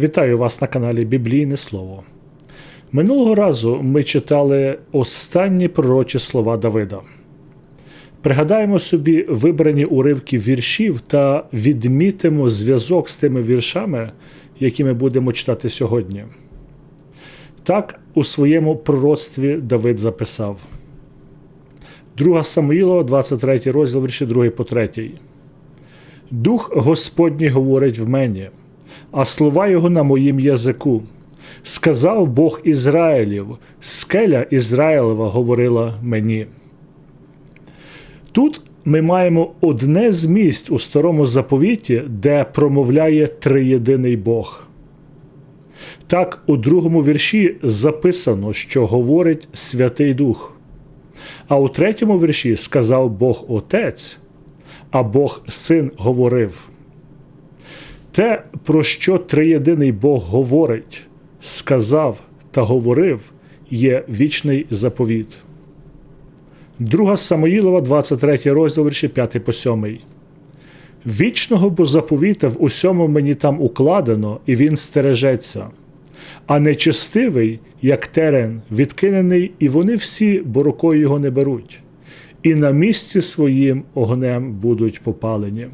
Вітаю вас на каналі Біблійне Слово. Минулого разу ми читали останні пророчі слова Давида. Пригадаємо собі вибрані уривки віршів та відмітимо зв'язок з тими віршами, які ми будемо читати сьогодні. Так у своєму пророцтві Давид записав. 2 Самуїлова, 23 розділ вірші 2 по 3. Дух Господній говорить в мені а слова його на моїм язику. Сказав Бог Ізраїлів, скеля Ізраїлева говорила мені. Тут ми маємо одне з місць у старому заповіті, де промовляє триєдиний Бог. Так, у другому вірші записано, що говорить Святий Дух. А у третьому вірші сказав Бог Отець, а Бог Син говорив. Те, про що триєдиний Бог говорить, сказав та говорив, є вічний заповіт. Друга Самоїлова, 23 розділ вірші 5 по 7. Вічного бо заповіта в усьому мені там укладено, і він стережеться, а нечестивий, як терен, відкинений, і вони всі, бо рукою його не беруть, і на місці своїм огнем будуть попалені.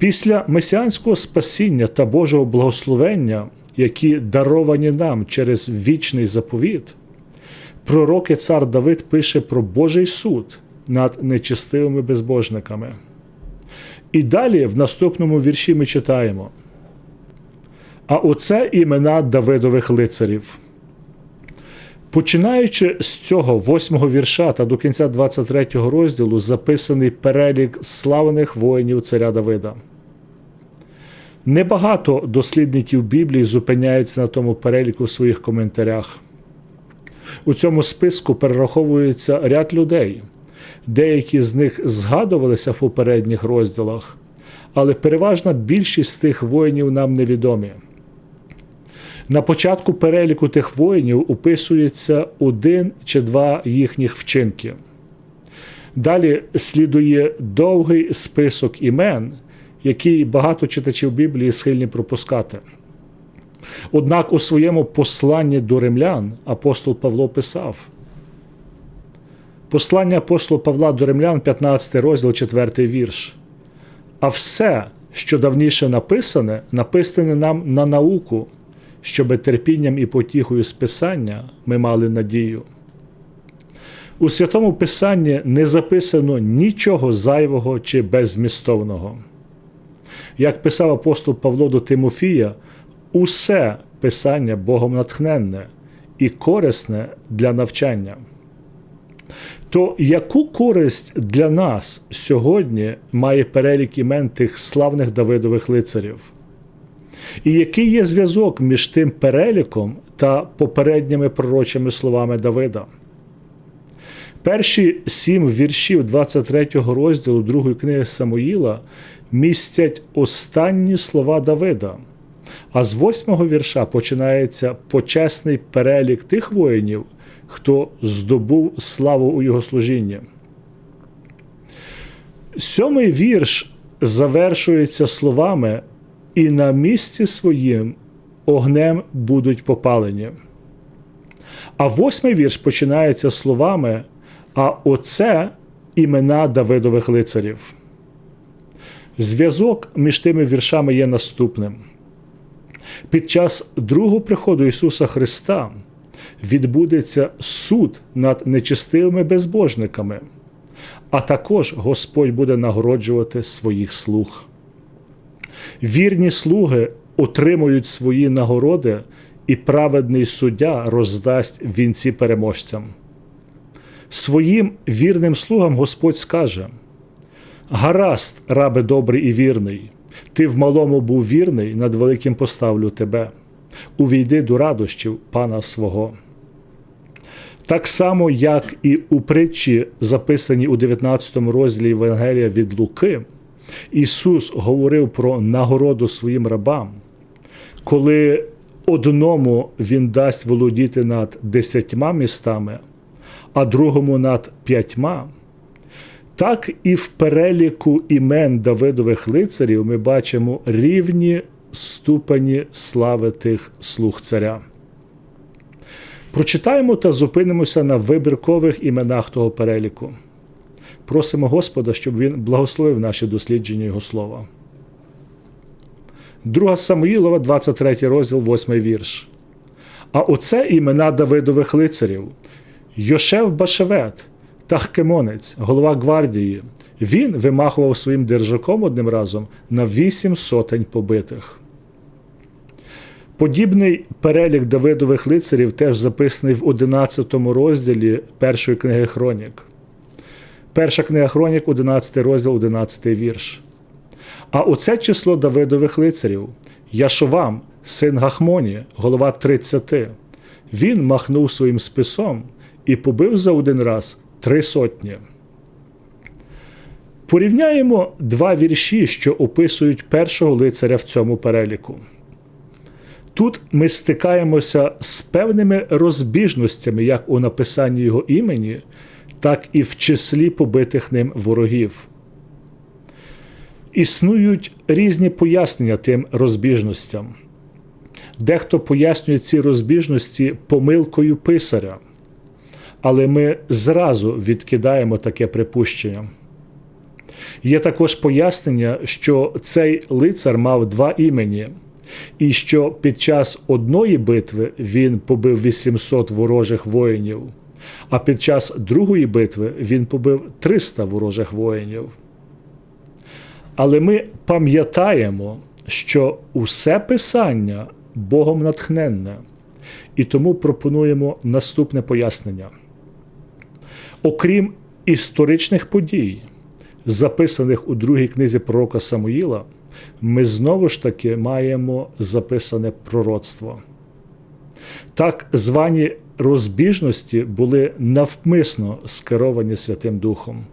Після месіанського спасіння та Божого благословення, які даровані нам через вічний заповіт, пророк і цар Давид пише про Божий суд над нечистивими безбожниками. І далі в наступному вірші ми читаємо. А оце імена Давидових лицарів. Починаючи з цього восьмого вірша та до кінця 23 розділу записаний перелік славних воїнів царя Давида. Небагато дослідників Біблії зупиняються на тому переліку в своїх коментарях. У цьому списку перераховується ряд людей, деякі з них згадувалися в попередніх розділах, але переважна більшість тих воїнів нам невідомі. На початку переліку тих воїнів описується один чи два їхніх вчинки. Далі слідує довгий список імен який багато читачів Біблії схильні пропускати. Однак у своєму посланні до римлян апостол Павло писав. Послання апостола Павла до римлян, 15 розділ, 4 вірш. А все, що давніше написане, написане нам на науку, щоби терпінням і потіхою з Писання ми мали надію. У святому Писанні не записано нічого зайвого чи беззмістовного. Як писав апостол Павло до Тимофія, усе писання Богом натхненне і корисне для навчання. То яку користь для нас сьогодні має перелік імен тих славних Давидових лицарів? І який є зв'язок між тим переліком та попередніми пророчими словами Давида? Перші сім віршів 23 розділу другої книги Самоїла містять останні слова Давида. А з восьмого вірша починається почесний перелік тих воїнів, хто здобув славу у його служінні. Сьомий вірш завершується словами, і на місці своїм огнем будуть попалені. А восьмий вірш починається словами, а оце імена Давидових лицарів. Зв'язок між тими віршами є наступним. Під час другого приходу Ісуса Христа відбудеться суд над нечистивими безбожниками, а також Господь буде нагороджувати своїх слуг. Вірні слуги отримують свої нагороди, і праведний суддя роздасть вінці переможцям. Своїм вірним слугам Господь скаже. Гаразд, рабе добрий і вірний, ти в малому був вірний, над великим поставлю тебе. Увійди до радощів пана свого. Так само, як і у притчі, записаній у 19 розділі Євангелія від Луки, Ісус говорив про нагороду своїм рабам, коли одному Він дасть володіти над десятьма містами, а другому над п'ятьма. Так і в переліку імен Давидових лицарів ми бачимо рівні ступені слави тих слуг царя. Прочитаємо та зупинимося на вибіркових іменах того переліку. Просимо Господа, щоб Він благословив наші дослідження Його слова. Друга Самуїлова, 23 розділ, 8 вірш. А оце імена Давидових лицарів Йошев Башевет, Тахкемонець, голова гвардії. Він вимахував своїм держаком одним разом на вісім сотень побитих. Подібний перелік Давидових лицарів теж записаний в 11 розділі першої книги Хронік. Перша книга Хронік, 11 розділ, 11 вірш. А оце число Давидових лицарів Яшовам, син Гахмоні, голова 30. Він махнув своїм списом і побив за один раз три сотні. Порівняємо два вірші, що описують першого лицаря в цьому переліку. Тут ми стикаємося з певними розбіжностями як у написанні його імені, так і в числі побитих ним ворогів. Існують різні пояснення тим розбіжностям. Дехто пояснює ці розбіжності помилкою писаря, але ми зразу відкидаємо таке припущення. Є також пояснення, що цей лицар мав два імені, і що під час одної битви він побив 800 ворожих воїнів, а під час другої битви він побив 300 ворожих воїнів. Але ми пам'ятаємо, що усе писання Богом натхненне, і тому пропонуємо наступне пояснення. Окрім історичних подій, записаних у другій книзі пророка Самуїла, ми знову ж таки маємо записане пророцтво. Так звані розбіжності були навмисно скеровані Святим Духом.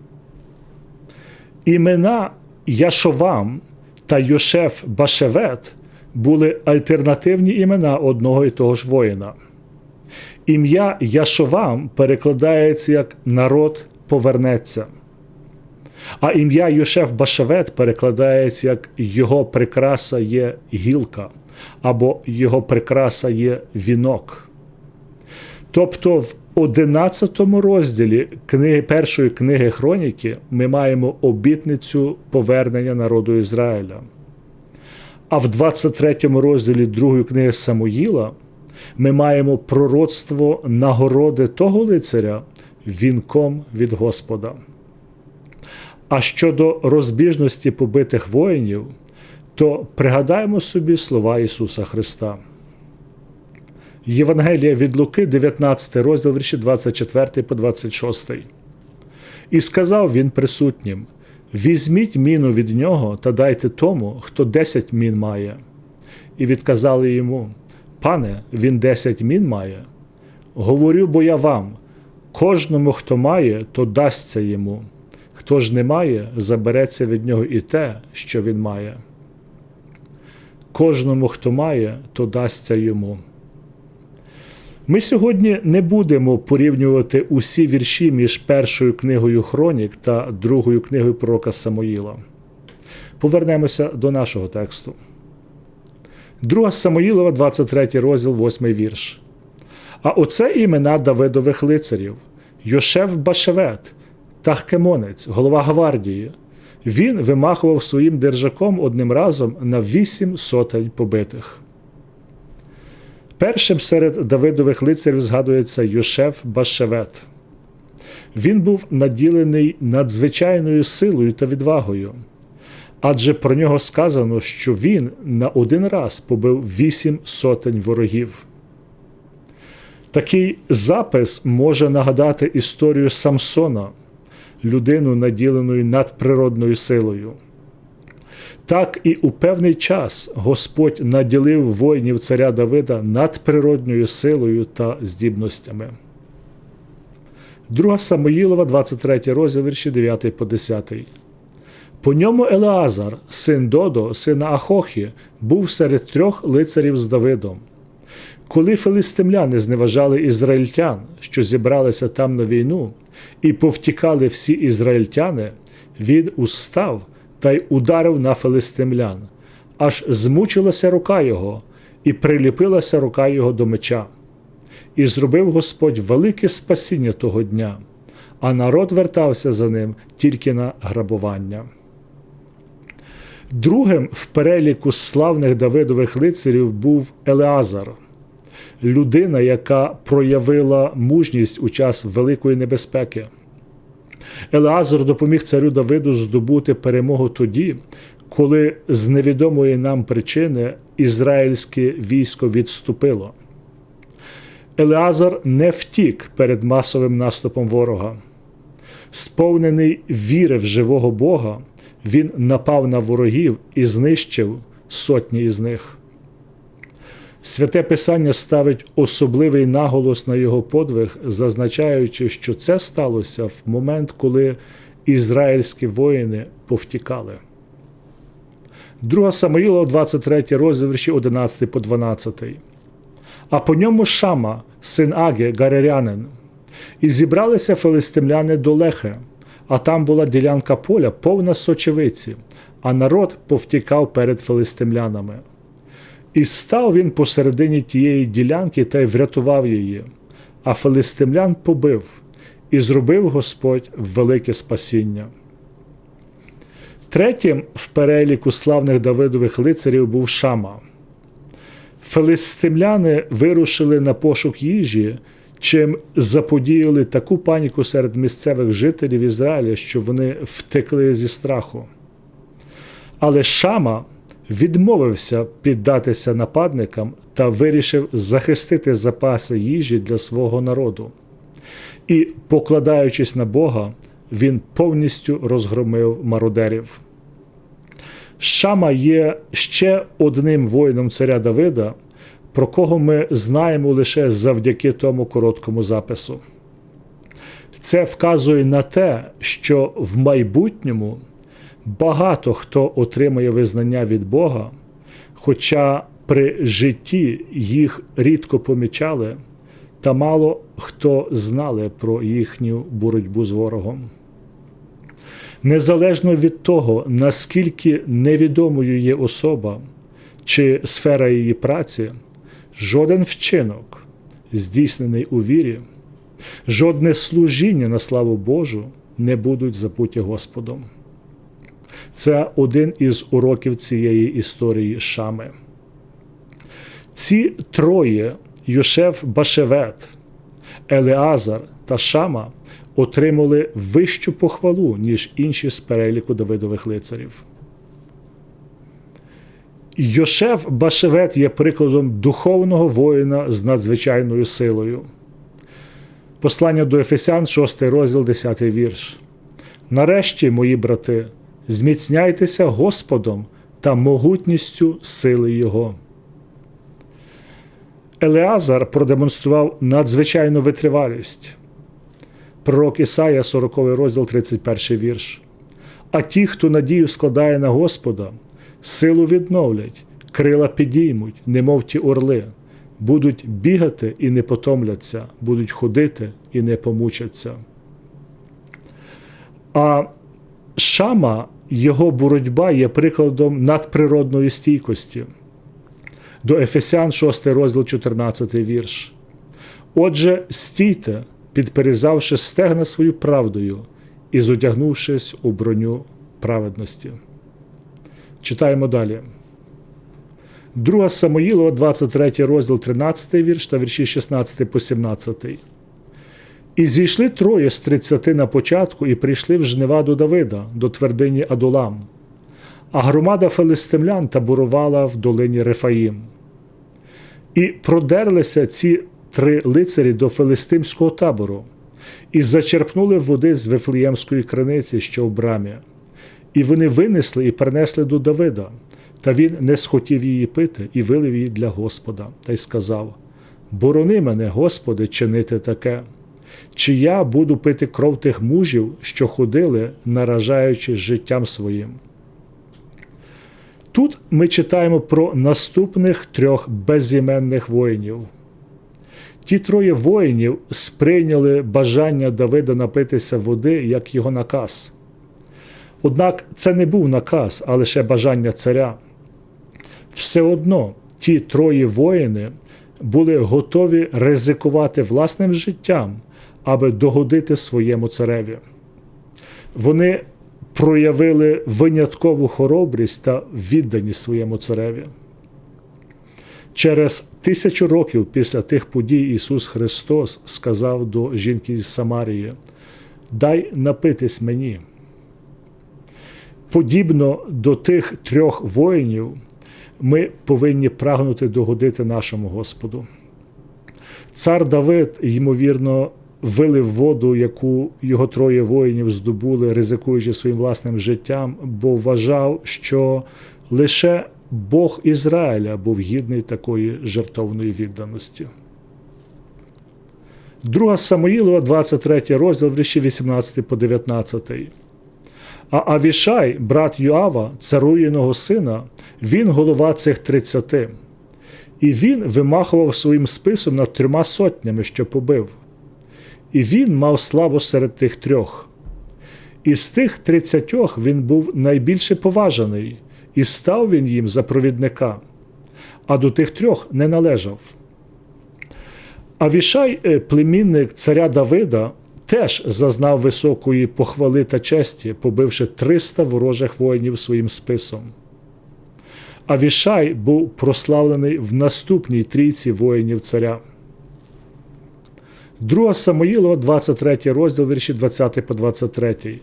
Імена Яшовам та Йошеф Башевет були альтернативні імена одного і того ж воїна. Ім'я Яшовам перекладається як народ повернеться. А ім'я Йошеф Башевет перекладається як його прикраса є гілка, або його прикраса є вінок. Тобто в 11 розділі книги, першої книги Хроніки ми маємо обітницю повернення народу Ізраїля. А в 23 розділі другої книги Самуїла ми маємо пророцтво нагороди того лицаря вінком від Господа. А щодо розбіжності побитих воїнів, то пригадаємо собі слова Ісуса Христа. Євангелія від Луки, 19 розділ вірші 24 по 26. І сказав він присутнім: Візьміть міну від нього та дайте тому, хто 10 мін має. І відказали йому: Пане, він 10 мін має. Говорю, бо я вам, кожному, хто має, то дасться йому. Хто ж не має, забереться від нього і те, що він має. Кожному, хто має, то дасться йому. Ми сьогодні не будемо порівнювати усі вірші між першою книгою Хронік та другою книгою пророка Самоїла. Повернемося до нашого тексту. Друга Самоїлова, 23 розділ, 8 вірш. А оце імена Давидових лицарів Йошев Башевет, Тахкемонець, голова гвардії. Він вимахував своїм держаком одним разом на вісім сотень побитих. Першим серед Давидових лицарів згадується Йошеф Башевет. Він був наділений надзвичайною силою та відвагою, адже про нього сказано, що він на один раз побив вісім сотень ворогів. Такий запис може нагадати історію Самсона, людину, наділеною надприродною силою. Так і у певний час Господь наділив воїнів царя Давида надприродньою силою та здібностями. Друга Самоїлова, 23 розділ вірші 9 по 10. По ньому Елеазар, син Додо, сина Ахохі, був серед трьох лицарів з Давидом. Коли филистимляни зневажали ізраїльтян, що зібралися там на війну, і повтікали всі ізраїльтяни, він устав та й ударив на филистимлян, аж змучилася рука його, і приліпилася рука його до меча. І зробив Господь велике спасіння того дня, а народ вертався за ним тільки на грабування. Другим в переліку славних Давидових лицарів був Елеазар, людина, яка проявила мужність у час великої небезпеки. Елеазар допоміг царю Давиду здобути перемогу тоді, коли з невідомої нам причини ізраїльське військо відступило. Елеазар не втік перед масовим наступом ворога. Сповнений віри в живого Бога, він напав на ворогів і знищив сотні із них. Святе Писання ставить особливий наголос на його подвиг, зазначаючи, що це сталося в момент, коли ізраїльські воїни повтікали. 2 Самоїла, 23 розділ, вірші 11 по 12. А по ньому Шама, син Аги, Гарерянин, і зібралися филистимляни до Лехе, а там була ділянка поля, повна сочевиці, а народ повтікав перед филистимлянами. І став він посередині тієї ділянки та й врятував її, а филистимлян побив, і зробив Господь велике спасіння. Третім в переліку славних Давидових лицарів був Шама. Филистимляни вирушили на пошук їжі, чим заподіяли таку паніку серед місцевих жителів Ізраїля, що вони втекли зі страху. Але Шама відмовився піддатися нападникам та вирішив захистити запаси їжі для свого народу. І, покладаючись на Бога, він повністю розгромив мародерів. Шама є ще одним воїном царя Давида, про кого ми знаємо лише завдяки тому короткому запису. Це вказує на те, що в майбутньому багато хто отримає визнання від Бога, хоча при житті їх рідко помічали, та мало хто знали про їхню боротьбу з ворогом. Незалежно від того, наскільки невідомою є особа чи сфера її праці, жоден вчинок, здійснений у вірі, жодне служіння на славу Божу не будуть забуті Господом. Це один із уроків цієї історії Шами. Ці троє Юшеф Башевет, Елеазар та Шама отримали вищу похвалу, ніж інші з переліку Давидових лицарів. Йошеф Башевет є прикладом духовного воїна з надзвичайною силою. Послання до Ефесян, 6 розділ, 10 вірш. Нарешті, мої брати, зміцняйтеся Господом та могутністю сили Його. Елеазар продемонстрував надзвичайну витривалість. Пророк Ісая, 40 розділ, 31 вірш. А ті, хто надію складає на Господа, силу відновлять, крила підіймуть, немов ті орли, будуть бігати і не потомляться, будуть ходити і не помучаться. А Шама, його боротьба є прикладом надприродної стійкості. До Ефесян, 6 розділ, 14 вірш. Отже, стійте, підперезавши стегна свою правдою і зодягнувшись у броню праведності. Читаємо далі. 2 Самоїлова, 23 розділ 13 вірш та вірші 16 по 17. І зійшли троє з тридцяти на початку і прийшли в жнива до Давида, до твердині Адулам, а громада филистимлян таборувала в долині Рефаїм. І продерлися ці три лицарі до филистимського табору, і зачерпнули води з Вифлеємської криниці, що в брамі. І вони винесли і принесли до Давида, та він не схотів її пити і вилив її для Господа, та й сказав: Борони мене, Господи, чинити таке. Чи я буду пити кров тих мужів, що ходили, наражаючись життям своїм? Тут ми читаємо про наступних трьох безіменних воїнів. Ті троє воїнів сприйняли бажання Давида напитися води як його наказ. Однак це не був наказ, а лише бажання царя. все одно ті троє воїни були готові ризикувати власним життям, аби догодити своєму цареві. Вони проявили виняткову хоробрість та відданість своєму цареві. Через тисячу років після тих подій Ісус Христос сказав до жінки з Самарії: Дай напитись мені. Подібно до тих трьох воїнів, ми повинні прагнути догодити нашому Господу. Цар Давид, ймовірно, вилив воду, яку його троє воїнів здобули, ризикуючи своїм власним життям, бо вважав, що лише Бог Ізраїля був гідний такої жертовної відданості. Друга Самоїлова, 23 розділ, вірші 18 по 19. А Авішай, брат Йоава, царуєного сина, він голова цих тридцяти. І він вимахував своїм списом над трьома сотнями, що побив. І він мав славу серед тих трьох. Із тих тридцятьох він був найбільше поважаний, і став він їм за провідника, а до тих трьох не належав. Авішай, е, племінник царя Давида, теж зазнав високої похвали та честі, побивши 300 ворожих воїнів своїм списом. Авішай був прославлений в наступній трійці воїнів царя. Друга Самоїлова, 23 розділ вірші 20 по 23.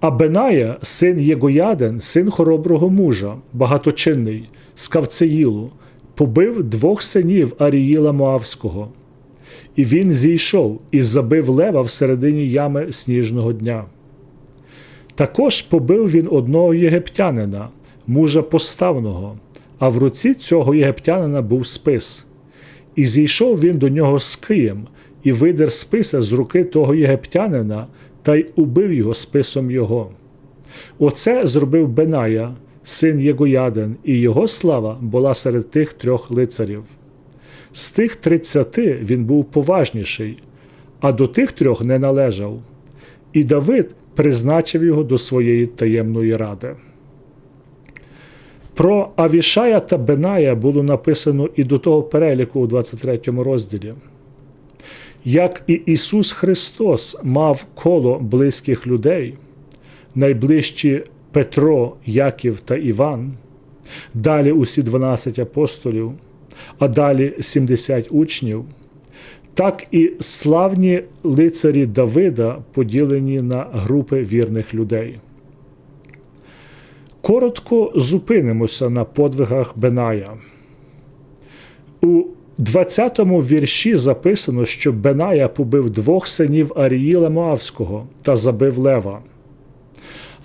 А Беная, син Єгояден, син хороброго мужа, багаточинний, з Кавцеїлу, побив двох синів Аріїла Моавського. І він зійшов і забив лева всередині ями сніжного дня. Також побив він одного єгиптянина, мужа поставного, а в руці цього єгиптянина був спис. І зійшов він до нього з Києм і видер списа з руки того єгиптянина та й убив його списом його. Оце зробив Беная, син Єгояден, і його слава була серед тих трьох лицарів. З тих тридцяти він був поважніший, а до тих трьох не належав. І Давид призначив його до своєї таємної ради. Про Авішая та Беная було написано і до того переліку у 23 розділі. Як і Ісус Христос мав коло близьких людей, найближчі Петро, Яків та Іван, далі усі 12 апостолів, а далі 70 учнів, так і славні лицарі Давида поділені на групи вірних людей. Коротко зупинимося на подвигах Беная. У 20-му вірші записано, що Беная побив двох синів Аріїла Моавського та забив Лева.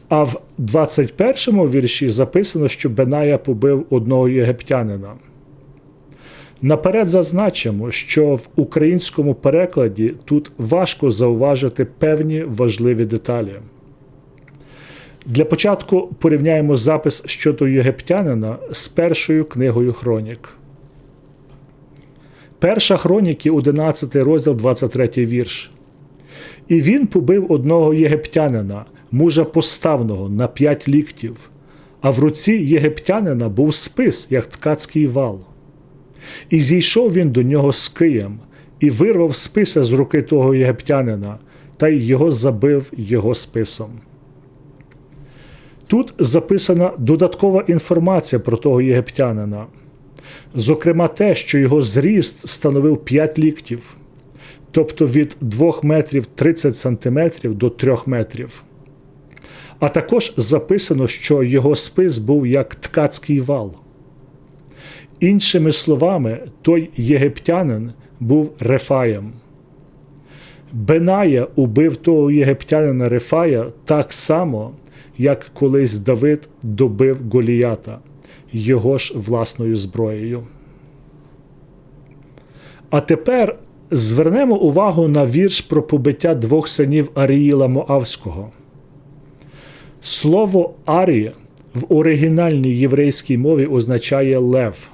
А в 21-му вірші записано, що Беная побив одного єгиптянина. Наперед зазначимо, що в українському перекладі тут важко зауважити певні важливі деталі. Для початку порівняємо запис щодо єгиптянина з першою книгою Хронік. Перша хроніки, 11 розділ, 23 вірш. І він побив одного єгиптянина, мужа поставного, на п'ять ліктів, а в руці єгиптянина був спис, як ткацький вал. І зійшов він до нього з Києм, і вирвав списа з руки того єгиптянина, та й його забив його списом. Тут записана додаткова інформація про того єгиптянина. Зокрема, те, що його зріст становив 5 ліктів, тобто від 2 метрів 30 сантиметрів до 3 метрів. А також записано, що його спис був як ткацький вал. Іншими словами, той єгиптянин був Рефаєм. Беная убив того єгиптянина Рефая так само, як колись Давид добив Голіята його ж власною зброєю. А тепер звернемо увагу на вірш про побиття двох синів Аріїла Моавського. Слово Арі в оригінальній єврейській мові означає лев.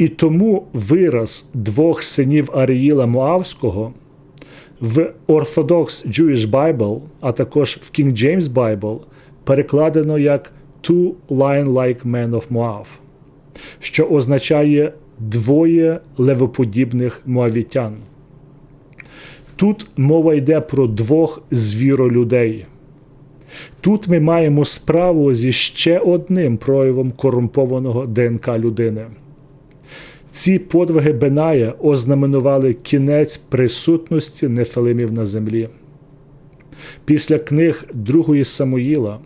І тому вираз двох синів Аріїла Моавського в Orthodox Jewish Bible, а також в King James Bible перекладено як Two Lion-like Men of Moab, що означає двоє левоподібних моавітян. Тут мова йде про двох звіролюдей. Тут ми маємо справу зі ще одним проявом корумпованого ДНК людини. Ці подвиги Беная ознаменували кінець присутності нефилимів на землі. Після книг Другої Самуїла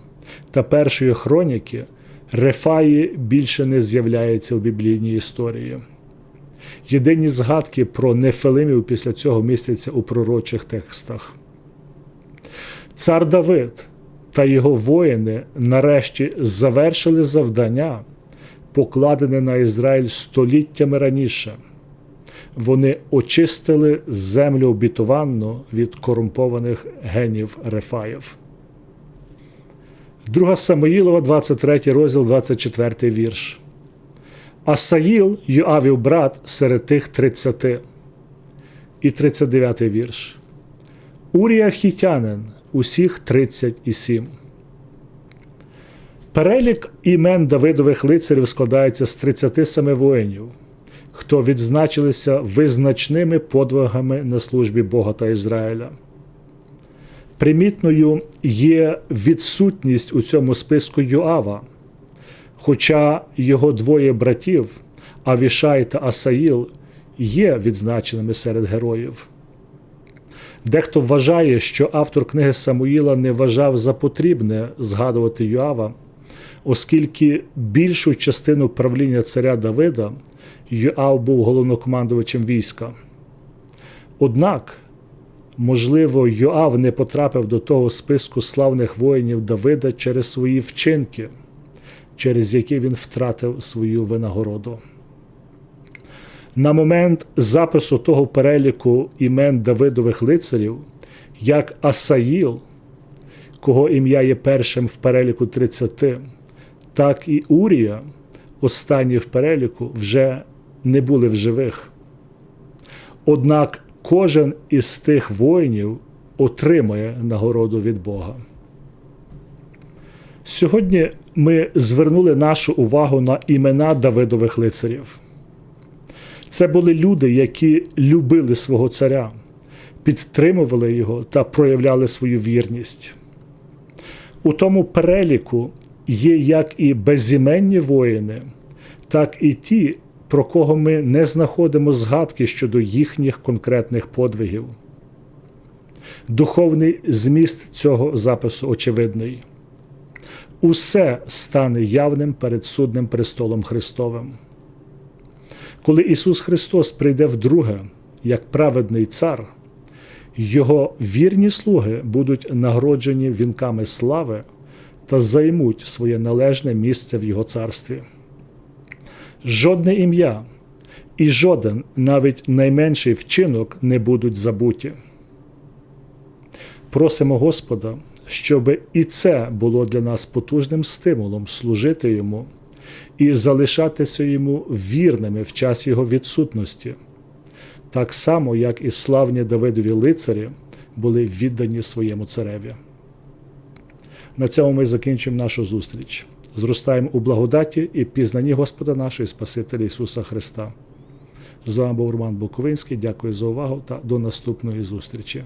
та Першої хроніки Рефаї більше не з'являється у біблійній історії. Єдині згадки про нефилимів після цього містяться у пророчих текстах. Цар Давид та його воїни нарешті завершили завдання, покладене на Ізраїль століттями раніше. Вони очистили землю обітованну від корумпованих генів Рефаїв. Друга Самоїлова, 23 розділ, 24 вірш. Асаїл, Йоавів брат серед тих 30. І 39 вірш. Урія Хітянин усіх 37. Перелік імен Давидових лицарів складається з 37 воїнів, хто відзначилися визначними подвигами на службі Бога та Ізраїля. Примітною є відсутність у цьому списку Йоава, хоча його двоє братів, Авішай та Асаїл, є відзначеними серед героїв. Дехто вважає, що автор книги Самуїла не вважав за потрібне згадувати Йоава, оскільки більшу частину правління царя Давида Йоав був головнокомандувачем війська. Однак, можливо, Йоав не потрапив до того списку славних воїнів Давида через свої вчинки, через які він втратив свою винагороду. На момент запису того переліку імен Давидових лицарів, як Асаїл, кого ім'я є першим в переліку 30, так і Урія, останній в переліку, вже не були в живих. Однак кожен із тих воїнів отримує нагороду від Бога. Сьогодні ми звернули нашу увагу на імена Давидових лицарів. Це були люди, які любили свого царя, підтримували його та проявляли свою вірність. У тому переліку є як і безіменні воїни, так і ті, про кого ми не знаходимо згадки щодо їхніх конкретних подвигів. Духовний зміст цього запису очевидний. Усе стане явним перед судним престолом Христовим. Коли Ісус Христос прийде вдруге, як праведний цар, Його вірні слуги будуть нагороджені вінками слави та займуть своє належне місце в Його царстві. Жодне ім'я і жоден, навіть найменший вчинок не будуть забуті. Просимо Господа, щоб і це було для нас потужним стимулом служити Йому і залишатися йому вірними в час його відсутності, так само, як і славні Давидові лицарі були віддані своєму цареві. На цьому ми закінчимо нашу зустріч. Зростаємо у благодаті і пізнанні Господа нашого і Спасителя Ісуса Христа. З вами був Роман Буковинський. Дякую за увагу та до наступної зустрічі.